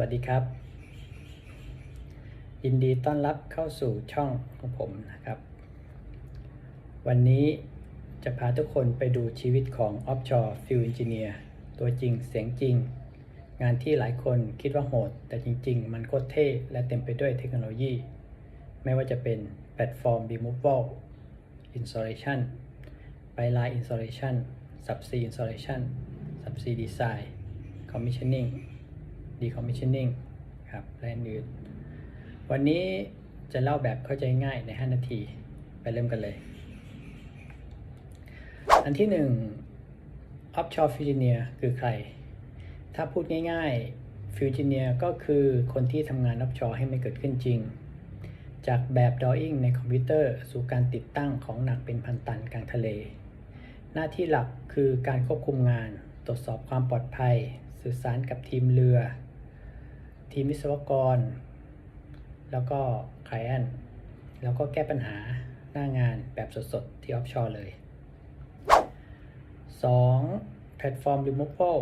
วัสดีครับ ยินดีต้อนรับเข้าสู่ช่องของผมนะครับ วันนี้จะพาทุกคนไปดูชีวิตของ Offshore Field Engineer ตัวจริงเสียงจริง งานที่หลายคนคิดว่าโหด แต่จริง ๆ มันโคตรเท่และเต็มไปด้วยเทคโนโลยี ไม่ว่าจะเป็นแพลตฟอร์ม Removal Installation ไป Line Installation Subsea Installation Subsea Design Commissioning Decommissioning ครับและอื่นวันนี้จะเล่าแบบเข้าใจง่ายใน 5 นาที ไปเริ่มกันเลย อันที่ 1 Offshore Field Engineer คือใคร ถ้าพูดง่ายๆ Field Engineer ก็คือคนที่ทำงาน offshore ให้ไมันเกิดขึ้นจริง จากแบบ drawing ในคอมพิวเตอร์สู่การติดตั้งของหนักเป็นพันตันกลางทะเล หน้าที่หลักคือการควบคุมงาน ตรวจสอบความปลอดภัย สื่อสารกับทีมเรือ ทีมวิศวกร แล้วก็ไคลเอนแล้วก็แก้ปัญหาหน้างานแบบสดๆ ที่ออฟชอร์เลย 2. แพลตฟอร์ม removal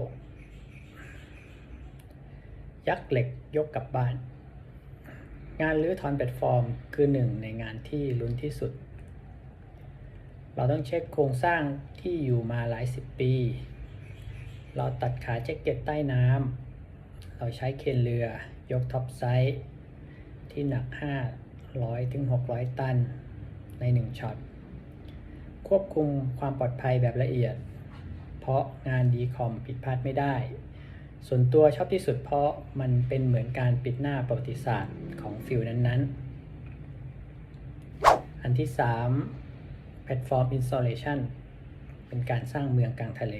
ยักษ์เหล็กยกกลับบ้าน งานรื้อถอนแพลตฟอร์มคือหนึ่งในงานที่ลุ้นที่สุด เราต้องเช็คโครงสร้างที่อยู่มาหลายสิบปี เราตัดขาแจ็คเก็ตใต้น้ำ เราใช้เคนเรือยกท็อปไซส์ที่หนัก 500ถึง600 ตันใน 1ช็อต ควบคุมความปลอดภัยแบบละเอียด เพราะงานดีคอมผิดพลาดไม่ได้ ส่วนตัวชอบที่สุดเพราะมันเป็นเหมือนการปิดหน้าประวัติศาสตร์ของฟิลนั้นๆ อันที่ 3 แพลตฟอร์ม Installation เป็นการสร้างเมืองกลางทะเล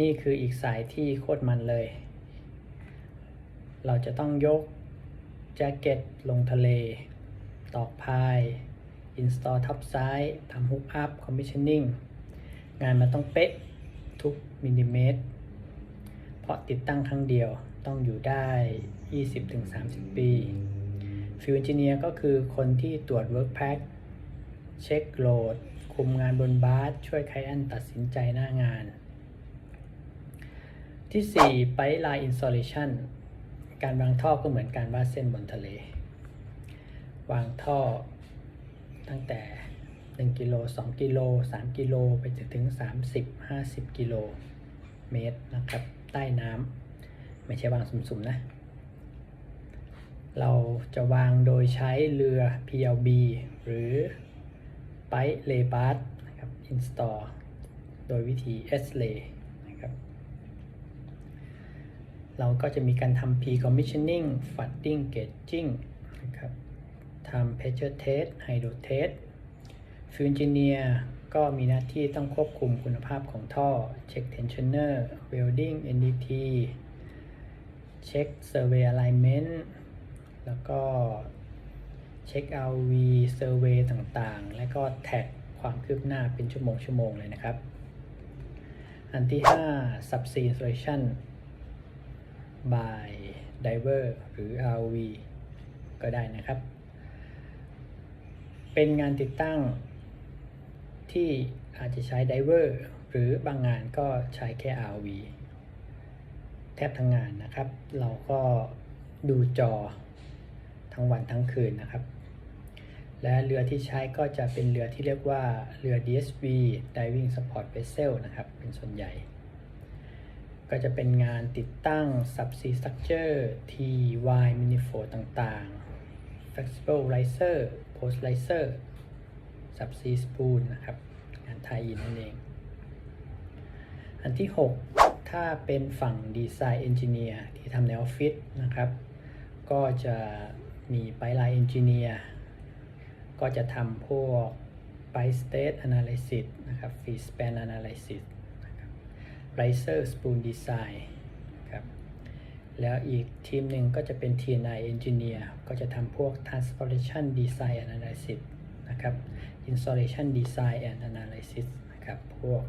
นี่คืออีกสายที่โคตรมันเลย เราจะต้องยกแจ็คเก็ตลงทะเล ตอกพาย install ทับซ้ายทำฮุกอัพ commissioning งงานมันต้องเป๊ะทุกมิลลิเมตร เพราะติดตั้งครั้งเดียวต้องอยู่ได้ 20-30 ปีฟิว e นจิเนียร์ก็คือคนที่ตรวจ Work Pack เช็คโหลด คุมงานบนบาสช่วยไคลเอนตัดสินใจหน้างาน ที่ 4 ไปไลน์ installation การวางท่อก็เหมือนการวาดเส้นบนทะเล วางท่อตั้งแต่ 1 กิโล 2 กิโล 3 กิโล ไปจนถึง 30 50 กิโลเมตรนะครับ ใต้น้ำไม่ใช่วางสุ่มๆนะ เราจะวางโดยใช้เรือ PLB หรือไปเลบาร์นะครับ install โดยวิธี S lay เราก็จะมีการทำ pre-commissioning flooding gauging นะครับทำ pressure test hydro test field engineer ก็มีหน้าที่ต้องควบคุมคุณภาพของท่อ เช็ค tensioner welding NDT เช็ค survey alignment แล้วก็เช็ค RV survey ต่างๆ และก็แท็กความคืบหน้าเป็นชั่วโมงชั่วโมงเลยนะครับ อันที่ 5 subsea installation by diver หรือ ROV ก็ได้นะครับ เป็นงานติดตั้งที่อาจจะใช้ diver หรือบางงานก็ใช้แค่ ROV แทบทั้งงานนะครับ เราก็ดูจอทั้งวันทั้งคืนนะครับ และเรือที่ใช้ก็จะเป็นเรือที่เรียกว่าเรือ DSV Diving Support Vessel นะครับ เป็นส่วนใหญ่ ก็จะเป็นงานติดตั้ง subsea structure TY manifold ต่างๆ flexible riser post riser subsea spool นะครับ งานไทยินนั่นเอง อันที่ 6 ถ้าเป็นฝั่งดีไซน์เอนจิเนียร์ที่ทำในออฟฟิศนะครับ ก็จะมีไปไลน์เอนจิเนียร์ก็จะทำพวกไป state analysis นะครับ free span analysis riser spool design ครับแล้วอีกทีมหนึ่งก็จะเป็น TNI engineer ก็จะทำพวก transportation design analysis นะครับ installation design and analysis นะครับ พวก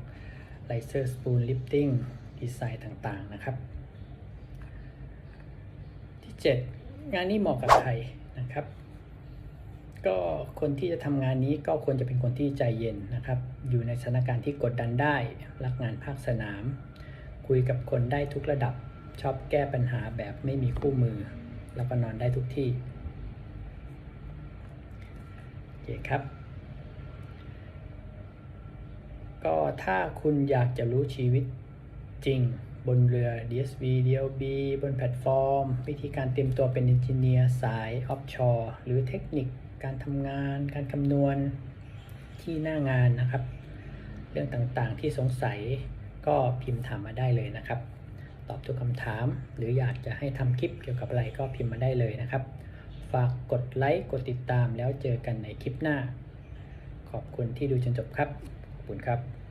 riser spool lifting design ต่างๆ นะครับ ที่ 7 งานนี้เหมาะกับใครนะครับ ก็คนที่จะทำงานนี้ก็ควรจะเป็นคนที่ใจเย็นนะครับ อยู่ในสถานการณ์ที่กดดันได้ รักงานภาคสนาม คุยกับคนได้ทุกระดับ ชอบแก้ปัญหาแบบไม่มีคู่มือ แล้วก็นอนได้ทุกที่โอเคครับ ก็ถ้าคุณอยากจะรู้ชีวิตจริงบนเรือ DSV DLB บนแพลตฟอร์ม วิธีการเตรียมตัวเป็นเอนจิเนียร์สายออฟชอร์หรือเทคนิค การทำงาน การคำนวณที่หน้างานนะครับ เรื่องต่างๆที่สงสัยก็พิมพ์ถามมาได้เลยนะครับ ตอบทุกคำถาม หรืออยากจะให้ทำคลิปเกี่ยวกับอะไรก็พิมพ์มาได้เลยนะครับ ฝากกดไลค์กดติดตามแล้วเจอกันในคลิปหน้า ขอบคุณที่ดูจนจบครับ ขอบคุณครับ